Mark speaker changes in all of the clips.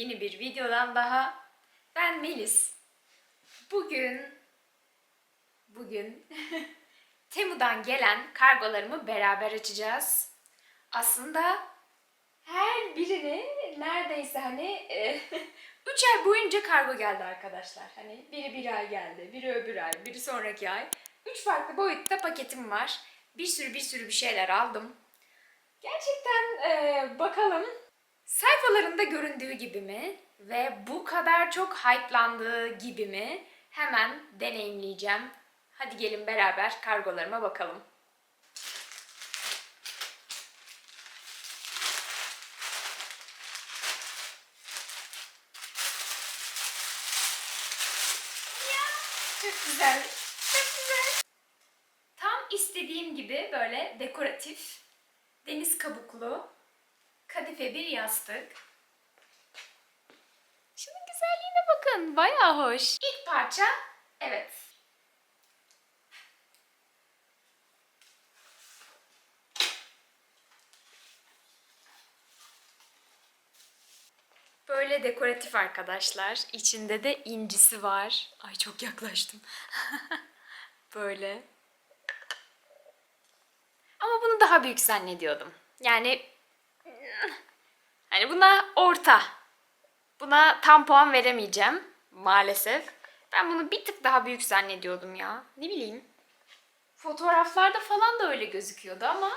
Speaker 1: Yeni bir videodan daha. Ben Melis. Bugün bugün Temu'dan gelen kargolarımı beraber açacağız. Aslında her birini neredeyse hani e, üç ay boyunca kargo geldi arkadaşlar. Hani biri bir ay geldi, biri öbür ay, biri sonraki ay. Üç farklı boyutta paketim var. Bir sürü bir sürü bir şeyler aldım. Gerçekten e, bakalım sayfalarında göründüğü gibi mi ve bu kadar çok hype'landığı gibi mi hemen deneyimleyeceğim. Hadi gelin beraber kargolarıma bakalım. Çok güzel, çok güzel. Tam istediğim gibi böyle dekoratif deniz kabuklu kadife bir yastık. Şunun güzelliğine bakın. Bayağı hoş. İlk parça evet. Böyle dekoratif arkadaşlar. İçinde de incisi var. Ay çok yaklaştım. Böyle. Ama bunu daha büyük zannediyordum. Yani hani buna orta. Buna tam puan veremeyeceğim maalesef. Ben bunu bir tık daha büyük zannediyordum ya. Ne bileyim. Fotoğraflarda falan da öyle gözüküyordu ama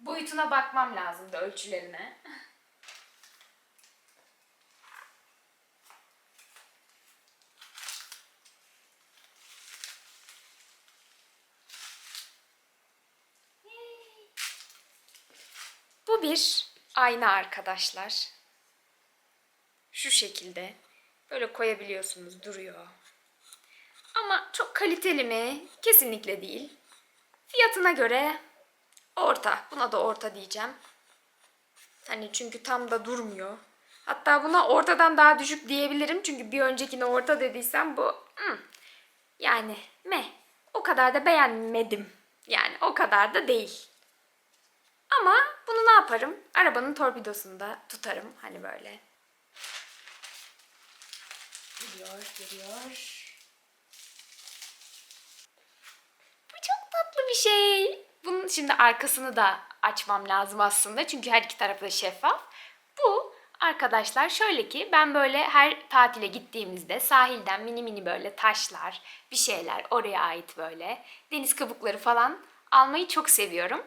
Speaker 1: boyutuna bakmam lazımdı ölçülerine. Bu bir ayna arkadaşlar. Şu şekilde. Böyle koyabiliyorsunuz duruyor. Ama çok kaliteli mi? Kesinlikle değil. Fiyatına göre orta. Buna da orta diyeceğim. Hani çünkü tam da durmuyor. Hatta buna ortadan daha düşük diyebilirim. Çünkü bir öncekine orta dediysem bu hmm, yani me. O kadar da beğenmedim. Yani o kadar da değil. Ama bunu ne yaparım? Arabanın torpidosunda tutarım. Hani böyle. Geliyor, geliyor. Bu çok tatlı bir şey. Bunun şimdi arkasını da açmam lazım aslında. Çünkü her iki tarafı da şeffaf. Bu arkadaşlar şöyle ki ben böyle her tatile gittiğimizde sahilden mini mini böyle taşlar, bir şeyler oraya ait böyle deniz kabukları falan almayı çok seviyorum.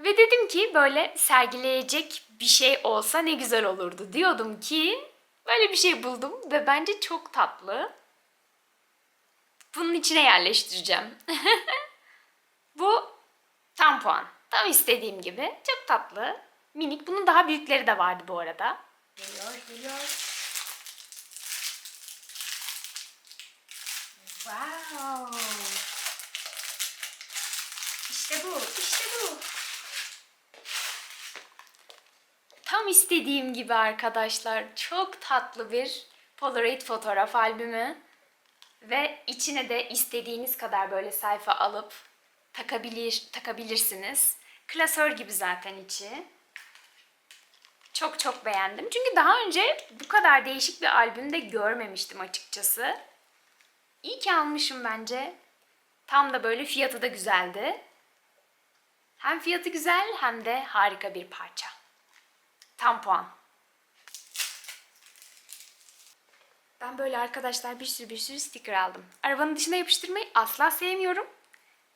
Speaker 1: Ve dedim ki böyle sergileyecek bir şey olsa ne güzel olurdu. Diyordum ki böyle bir şey buldum ve bence çok tatlı. Bunun içine yerleştireceğim. Bu tam puan. Tam istediğim gibi. Çok tatlı. Minik. Bunun daha büyükleri de vardı bu arada. Geliyor, geliyor. Wow. İşte bu, işte bu. Tam istediğim gibi arkadaşlar. Çok tatlı bir Polaroid fotoğraf albümü. Ve içine de istediğiniz kadar böyle sayfa alıp takabilir takabilirsiniz. Klasör gibi zaten içi. Çok çok beğendim. Çünkü daha önce bu kadar değişik bir albümde görmemiştim açıkçası. İyi ki almışım bence. Tam da böyle fiyatı da güzeldi. Hem fiyatı güzel hem de harika bir parça. Tam puan. Ben böyle arkadaşlar bir sürü bir sürü sticker aldım. Arabanın dışına yapıştırmayı asla sevmiyorum.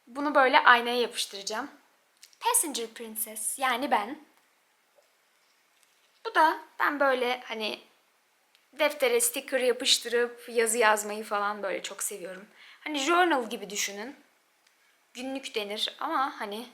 Speaker 1: Bunu böyle aynaya yapıştıracağım. Passenger Princess yani ben. Bu da ben böyle hani deftere sticker yapıştırıp yazı yazmayı falan böyle çok seviyorum. Hani journal gibi düşünün. Günlük denir ama hani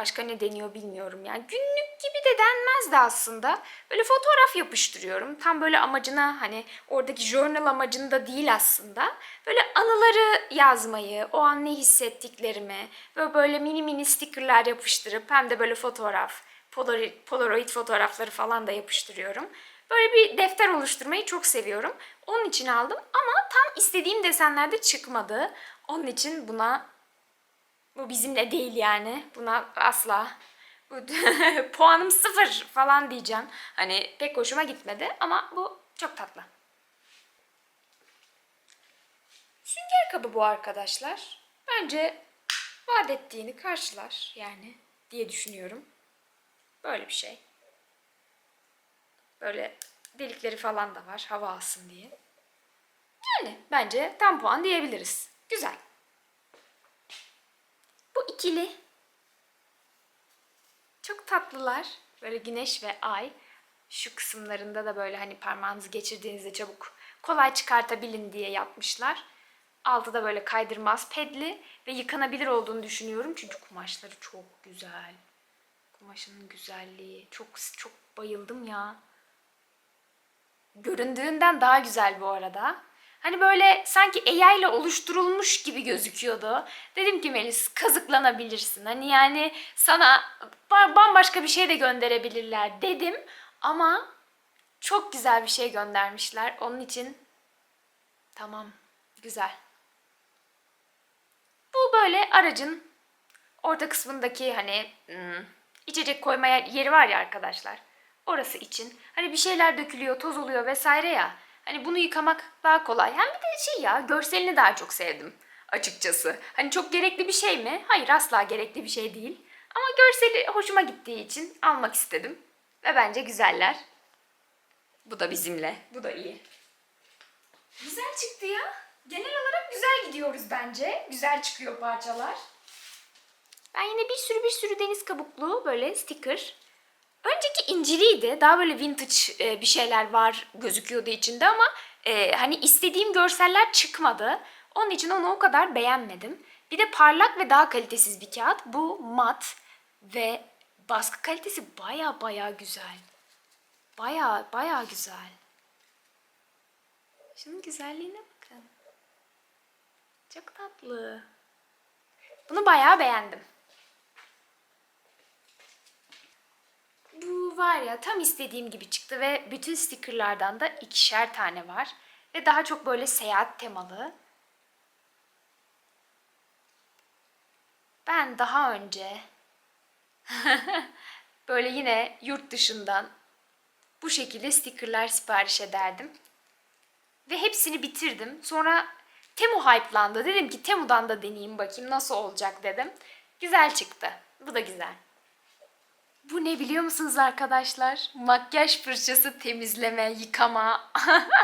Speaker 1: Başka ne deniyor bilmiyorum yani. Günlük gibi de denmez de aslında. Böyle fotoğraf yapıştırıyorum. Tam böyle amacına hani oradaki journal amacında değil aslında. Böyle anıları yazmayı, o an ne hissettiklerimi böyle böyle mini mini stickerlar yapıştırıp hem de böyle fotoğraf, Polaroid, Polaroid fotoğrafları falan da yapıştırıyorum. Böyle bir defter oluşturmayı çok seviyorum. Onun için aldım ama tam istediğim desenlerde çıkmadı. Onun için buna bu bizimle değil yani. Buna asla puanım sıfır falan diyeceğim. Hani pek hoşuma gitmedi ama bu çok tatlı. Sünger kabı bu arkadaşlar. Bence vaat ettiğini karşılar yani diye düşünüyorum. Böyle bir şey. Böyle delikleri falan da var hava alsın diye. Yani bence tam puan diyebiliriz. Güzel. İkili. Çok tatlılar. Böyle güneş ve ay. Şu kısımlarında da böyle hani parmağınızı geçirdiğinizde çabuk kolay çıkartabilin diye yapmışlar. Altı da böyle kaydırmaz pedli ve yıkanabilir olduğunu düşünüyorum. Çünkü kumaşları çok güzel. Kumaşının güzelliği. Çok çok bayıldım ya. Göründüğünden daha güzel bu arada. Hani böyle sanki AI ile oluşturulmuş gibi gözüküyordu. Dedim ki Melis kazıklanabilirsin. Hani yani sana ba- bambaşka bir şey de gönderebilirler dedim. Ama çok güzel bir şey göndermişler. Onun için tamam güzel. Bu böyle aracın orta kısmındaki hani hmm, içecek koyma yer- yeri var ya arkadaşlar. Orası için. Hani bir şeyler dökülüyor, toz oluyor vesaire ya. Hani bunu yıkamak daha kolay. Hem bir de şey ya görselini daha çok sevdim açıkçası. Hani çok gerekli bir şey mi? Hayır asla gerekli bir şey değil. Ama görseli hoşuma gittiği için almak istedim. Ve bence güzeller. Bu da bizimle. Bu da iyi. Güzel çıktı ya. Genel olarak güzel gidiyoruz bence. Güzel çıkıyor parçalar. Ben yine bir sürü bir sürü deniz kabuklu böyle sticker. Önceki inciliydi. Daha böyle vintage e, bir şeyler var gözüküyordu içinde ama e, hani istediğim görseller çıkmadı. Onun için onu o kadar beğenmedim. Bir de parlak ve daha kalitesiz bir kağıt. Bu mat ve baskı kalitesi baya baya güzel. Baya baya güzel. Şunun güzelliğine bakın. Çok tatlı. Bunu bayağı beğendim. Bu var ya tam istediğim gibi çıktı ve bütün stickerlardan da ikişer tane var. Ve daha çok böyle seyahat temalı. Ben daha önce böyle yine yurt dışından bu şekilde stickerlar sipariş ederdim. Ve hepsini bitirdim. Sonra Temu hype'landı. Dedim ki Temu'dan da deneyeyim bakayım nasıl olacak dedim. Güzel çıktı. Bu da güzel. Bu ne biliyor musunuz arkadaşlar? Makyaj fırçası temizleme, yıkama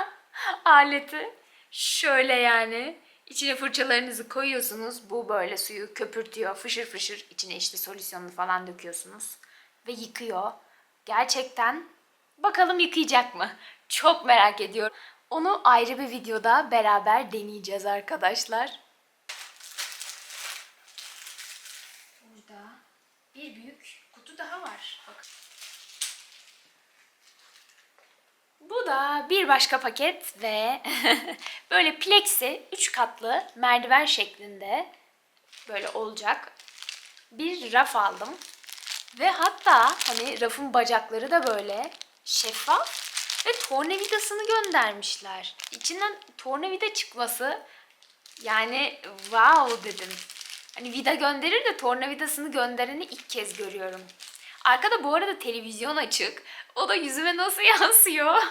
Speaker 1: aleti. Şöyle yani. İçine fırçalarınızı koyuyorsunuz. Bu böyle suyu köpürtüyor. Fışır fışır. içine işte solüsyonunu falan döküyorsunuz. Ve yıkıyor. Gerçekten bakalım yıkayacak mı? Çok merak ediyorum. Onu ayrı bir videoda beraber deneyeceğiz arkadaşlar. Burada bir büyük kutu daha var. Bakın. Bu da bir başka paket ve böyle plexi 3 katlı merdiven şeklinde böyle olacak bir raf aldım. Ve hatta hani rafın bacakları da böyle şeffaf ve tornavidasını göndermişler. İçinden tornavida çıkması yani wow dedim. Hani vida gönderir de tornavidasını göndereni ilk kez görüyorum. Arkada bu arada televizyon açık. O da yüzüme nasıl yansıyor?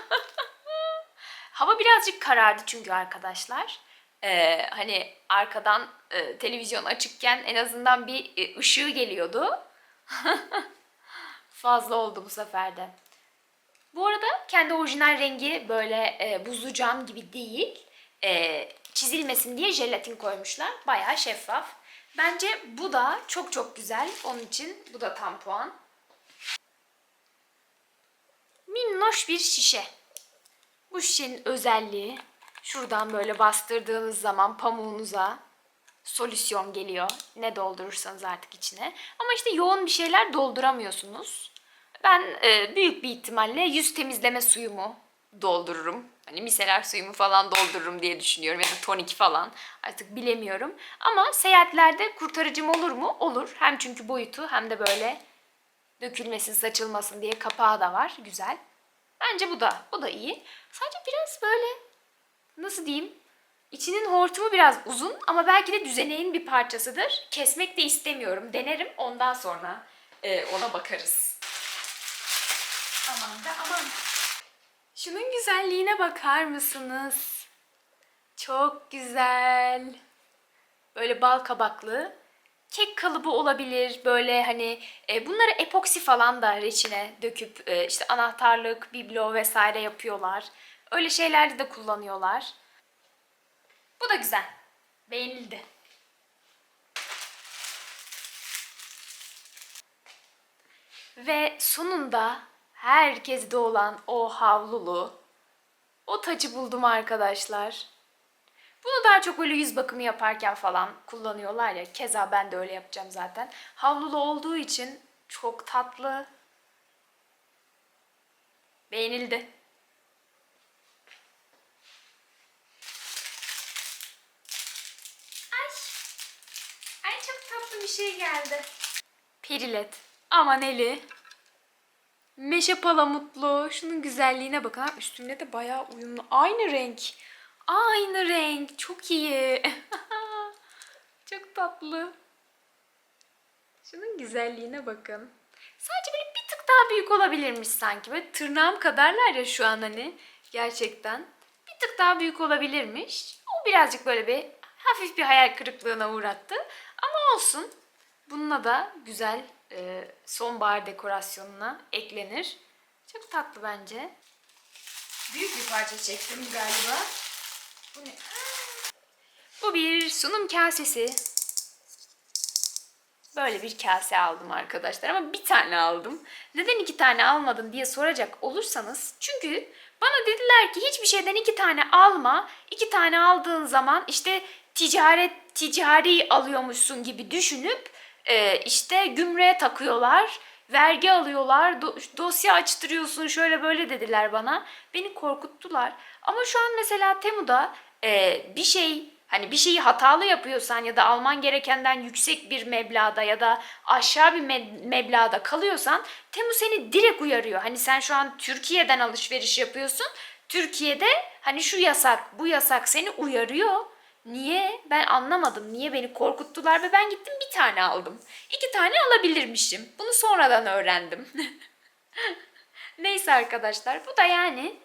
Speaker 1: Hava birazcık karardı çünkü arkadaşlar. Ee, hani arkadan e, televizyon açıkken en azından bir e, ışığı geliyordu. Fazla oldu bu sefer de. Bu arada kendi orijinal rengi böyle e, buzlu cam gibi değil. E, çizilmesin diye jelatin koymuşlar. Bayağı şeffaf. Bence bu da çok çok güzel. Onun için bu da tam puan. Minnoş bir şişe. Bu şişenin özelliği şuradan böyle bastırdığınız zaman pamuğunuza solüsyon geliyor. Ne doldurursanız artık içine. Ama işte yoğun bir şeyler dolduramıyorsunuz. Ben e, büyük bir ihtimalle yüz temizleme suyumu doldururum. Hani miseler suyumu falan doldururum diye düşünüyorum ya da tonik falan artık bilemiyorum. Ama seyahatlerde kurtarıcım olur mu? Olur. Hem çünkü boyutu hem de böyle dökülmesin, saçılmasın diye kapağı da var. Güzel. Bence bu da, bu da iyi. Sadece biraz böyle nasıl diyeyim? İçinin hortumu biraz uzun ama belki de düzeneğin bir parçasıdır. Kesmek de istemiyorum. Denerim ondan sonra e, ona bakarız. Aman da aman. Şunun güzelliğine bakar mısınız? Çok güzel. Böyle bal kabaklı. Kek kalıbı olabilir. Böyle hani e, bunları epoksi falan da reçine döküp e, işte anahtarlık, biblo vesaire yapıyorlar. Öyle şeylerde de kullanıyorlar. Bu da güzel. Beğenildi. Ve sonunda herkeste olan o havlulu, o tacı buldum arkadaşlar. Bunu daha çok böyle yüz bakımı yaparken falan kullanıyorlar ya. Keza ben de öyle yapacağım zaten. Havlulu olduğu için çok tatlı. Beğenildi. Ay. Ay çok tatlı bir şey geldi. Perilet. Aman eli. Meşe palamutlu. Şunun güzelliğine bakın. Ha, üstünde de bayağı uyumlu. Aynı renk. Aynı renk. Çok iyi. Çok tatlı. Şunun güzelliğine bakın. Sadece böyle bir tık daha büyük olabilirmiş sanki. Böyle tırnağım kadarlar ya şu an hani. Gerçekten. Bir tık daha büyük olabilirmiş. O birazcık böyle bir hafif bir hayal kırıklığına uğrattı. Ama olsun. Bununla da güzel e, sonbahar dekorasyonuna eklenir. Çok tatlı bence. Büyük bir parça çektim galiba. Bu ne? Bu bir sunum kasesi. Böyle bir kase aldım arkadaşlar ama bir tane aldım. Neden iki tane almadın diye soracak olursanız. Çünkü bana dediler ki hiçbir şeyden iki tane alma. İki tane aldığın zaman işte ticaret ticari alıyormuşsun gibi düşünüp e, işte gümrüğe takıyorlar. Vergi alıyorlar, do- dosya açtırıyorsun şöyle böyle dediler bana. Beni korkuttular. Ama şu an mesela Temu'da e, bir şey hani bir şeyi hatalı yapıyorsan ya da alman gerekenden yüksek bir meblağda ya da aşağı bir me- meblağda kalıyorsan Temu seni direkt uyarıyor. Hani sen şu an Türkiye'den alışveriş yapıyorsun. Türkiye'de hani şu yasak, bu yasak seni uyarıyor. Niye? Ben anlamadım. Niye beni korkuttular ve ben gittim bir tane aldım. İki tane alabilirmişim. Bunu sonradan öğrendim. Neyse arkadaşlar bu da yani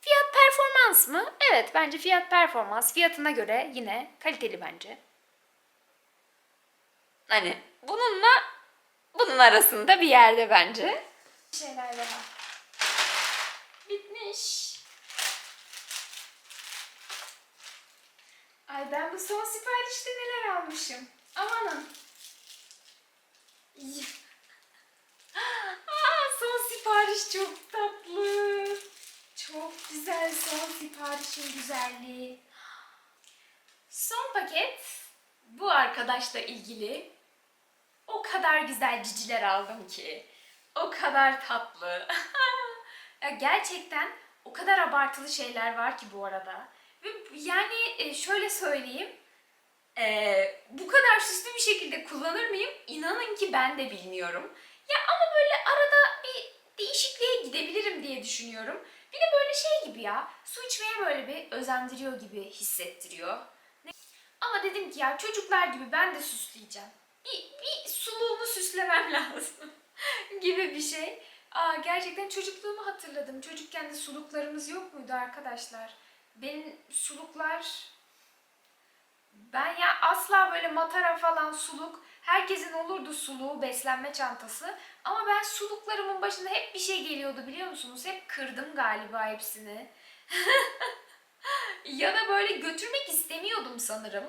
Speaker 1: fiyat performans mı? Evet bence fiyat performans fiyatına göre yine kaliteli bence. Hani bununla bunun arasında bir yerde bence. Şeyler daha. Bitmiş. Ay ben bu son siparişte neler almışım. Amanın. Aa, son sipariş çok tatlı. Çok güzel son siparişin güzelliği. Son paket bu arkadaşla ilgili o kadar güzel ciciler aldım ki. O kadar tatlı. ya gerçekten o kadar abartılı şeyler var ki bu arada. Yani e, şöyle söyleyeyim. e, bu kadar süslü bir şekilde kullanır mıyım? İnanın ki ben de bilmiyorum. Ya ama böyle arada bir değişikliğe gidebilirim diye düşünüyorum. Bir de böyle şey gibi ya, su içmeye böyle bir özendiriyor gibi hissettiriyor. Ne- Ama dedim ki ya çocuklar gibi ben de süsleyeceğim. Bir, bir suluğumu süslemem lazım gibi bir şey. Aa, gerçekten çocukluğumu hatırladım. Çocukken de suluklarımız yok muydu arkadaşlar? Benim suluklar... Ben ya asla böyle matara falan suluk, herkesin olurdu suluğu, beslenme çantası. Ama ben suluklarımın başında hep bir şey geliyordu biliyor musunuz? Hep kırdım galiba hepsini. ya da böyle götürmek istemiyordum sanırım.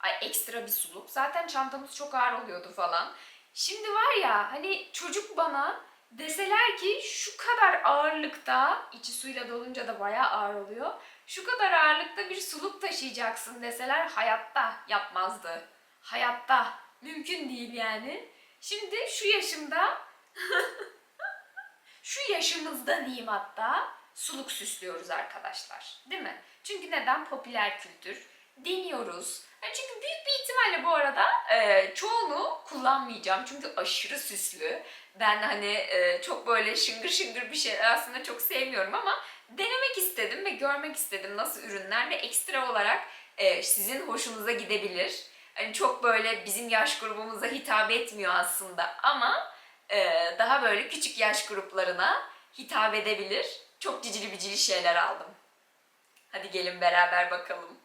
Speaker 1: Ay ekstra bir suluk. Zaten çantamız çok ağır oluyordu falan. Şimdi var ya hani çocuk bana deseler ki şu kadar ağırlıkta, içi suyla dolunca da bayağı ağır oluyor. Şu kadar ağırlıkta bir suluk taşıyacaksın deseler hayatta yapmazdı. Hayatta. Mümkün değil yani. Şimdi şu yaşımda şu yaşımızda diyeyim hatta suluk süslüyoruz arkadaşlar. Değil mi? Çünkü neden? Popüler kültür. Deniyoruz. Çünkü büyük bir ihtimalle bu arada e, çoğunu kullanmayacağım. Çünkü aşırı süslü. Ben hani e, çok böyle şıngır şıngır bir şey aslında çok sevmiyorum ama denemek istedim ve görmek istedim nasıl ürünler ve ekstra olarak e, sizin hoşunuza gidebilir. Hani çok böyle bizim yaş grubumuza hitap etmiyor aslında ama e, daha böyle küçük yaş gruplarına hitap edebilir. Çok cicili bicili şeyler aldım. Hadi gelin beraber bakalım.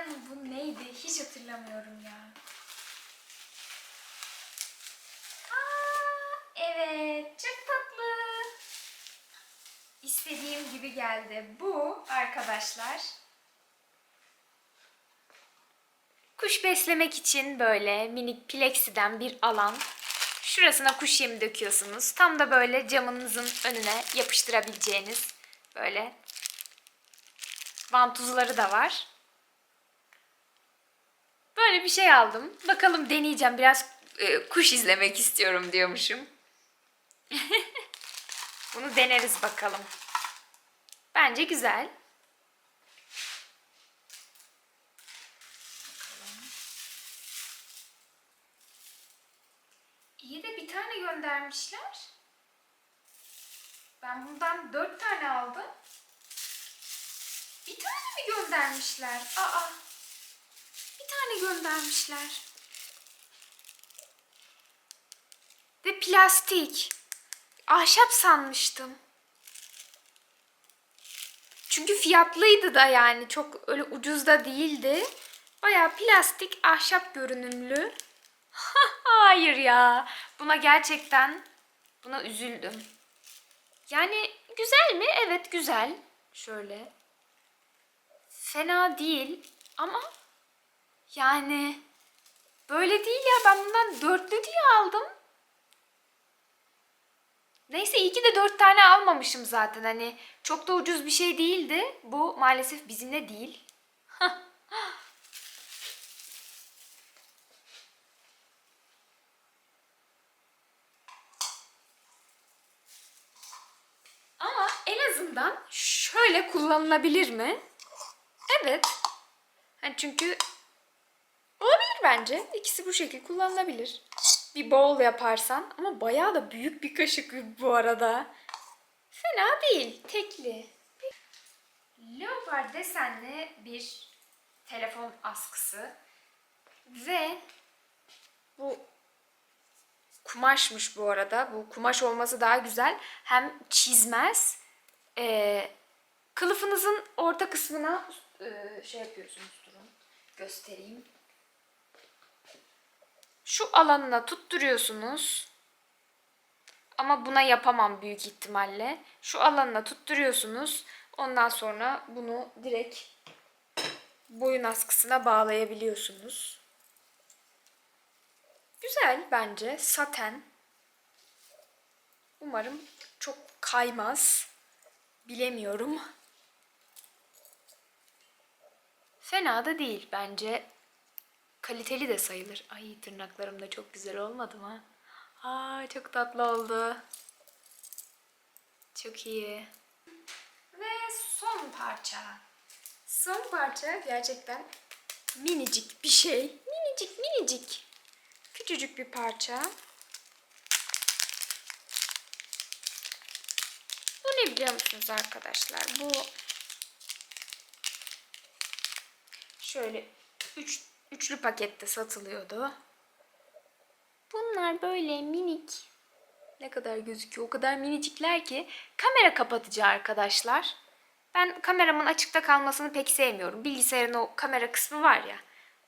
Speaker 1: Yani bu neydi? Hiç hatırlamıyorum ya. Aa, evet, çok tatlı. İstediğim gibi geldi. Bu arkadaşlar kuş beslemek için böyle minik plexiden bir alan. Şurasına kuş yemi döküyorsunuz. Tam da böyle camınızın önüne yapıştırabileceğiniz böyle vantuzları da var. Böyle bir şey aldım. Bakalım deneyeceğim. Biraz e, kuş izlemek istiyorum diyormuşum. Bunu deneriz bakalım. Bence güzel. İyi de bir tane göndermişler. Ben bundan dört tane aldım. Bir tane mi göndermişler? Aa. Tane göndermişler. Ve plastik. Ahşap sanmıştım. Çünkü fiyatlıydı da yani çok öyle ucuz da değildi. Bayağı plastik, ahşap görünümlü. Hayır ya. Buna gerçekten buna üzüldüm. Yani güzel mi? Evet güzel. Şöyle. Fena değil ama yani böyle değil ya. Ben bundan dörtlü diye aldım. Neyse iyi ki de dört tane almamışım zaten. Hani çok da ucuz bir şey değildi. Bu maalesef bizimle değil. Ama en azından şöyle kullanılabilir mi? Evet. Hani çünkü olabilir bence. İkisi bu şekilde kullanılabilir. Bir bowl yaparsan ama bayağı da büyük bir kaşık bu arada. Fena değil. Tekli. Leopard desenli bir telefon askısı. Ve bu kumaşmış bu arada. Bu kumaş olması daha güzel. Hem çizmez. Ee, kılıfınızın orta kısmına e, şey yapıyorsunuz. Durun. Göstereyim. Şu alanına tutturuyorsunuz. Ama buna yapamam büyük ihtimalle. Şu alanına tutturuyorsunuz. Ondan sonra bunu direkt boyun askısına bağlayabiliyorsunuz. Güzel bence. Saten. Umarım çok kaymaz. Bilemiyorum. Fena da değil bence. Kaliteli de sayılır. Ay tırnaklarım da çok güzel olmadı mı? Aa çok tatlı oldu. Çok iyi. Ve son parça. Son parça gerçekten Minicik bir şey. Minicik minicik. Küçücük bir parça. Bu ne biliyor musunuz arkadaşlar? Bu şöyle üç, üçlü pakette satılıyordu. Bunlar böyle minik. Ne kadar gözüküyor? O kadar minicikler ki kamera kapatıcı arkadaşlar. Ben kameramın açıkta kalmasını pek sevmiyorum. Bilgisayarın o kamera kısmı var ya.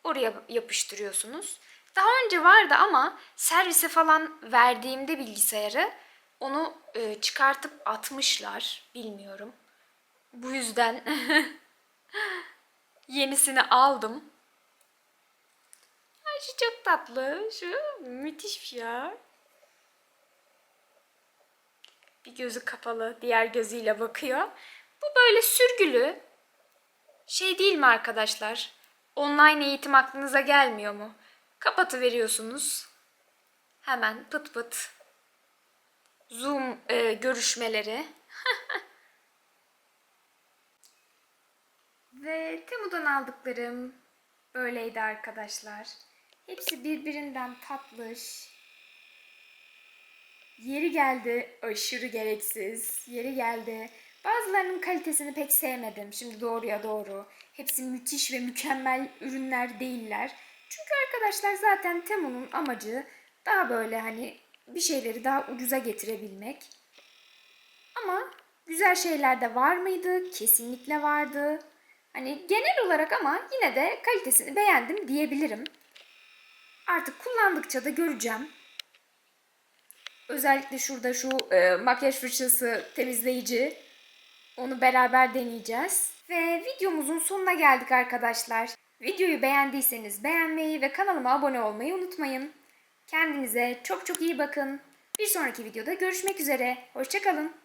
Speaker 1: Oraya yapıştırıyorsunuz. Daha önce vardı ama servise falan verdiğimde bilgisayarı onu e, çıkartıp atmışlar. Bilmiyorum. Bu yüzden yenisini aldım. Ay şu çok tatlı. Şu müthiş ya. Bir gözü kapalı, diğer gözüyle bakıyor. Bu böyle sürgülü. Şey değil mi arkadaşlar? Online eğitim aklınıza gelmiyor mu? Kapatı veriyorsunuz. Hemen pıt pıt. Zoom e, görüşmeleri. Ve Temu'dan aldıklarım böyleydi arkadaşlar. Hepsi birbirinden tatlış. Yeri geldi aşırı gereksiz. Yeri geldi. Bazılarının kalitesini pek sevmedim. Şimdi doğruya doğru. Hepsi müthiş ve mükemmel ürünler değiller. Çünkü arkadaşlar zaten Temu'nun amacı daha böyle hani bir şeyleri daha ucuza getirebilmek. Ama güzel şeyler de var mıydı? Kesinlikle vardı. Hani genel olarak ama yine de kalitesini beğendim diyebilirim. Artık kullandıkça da göreceğim. Özellikle şurada şu e, makyaj fırçası temizleyici. Onu beraber deneyeceğiz. Ve videomuzun sonuna geldik arkadaşlar. Videoyu beğendiyseniz beğenmeyi ve kanalıma abone olmayı unutmayın. Kendinize çok çok iyi bakın. Bir sonraki videoda görüşmek üzere. Hoşçakalın.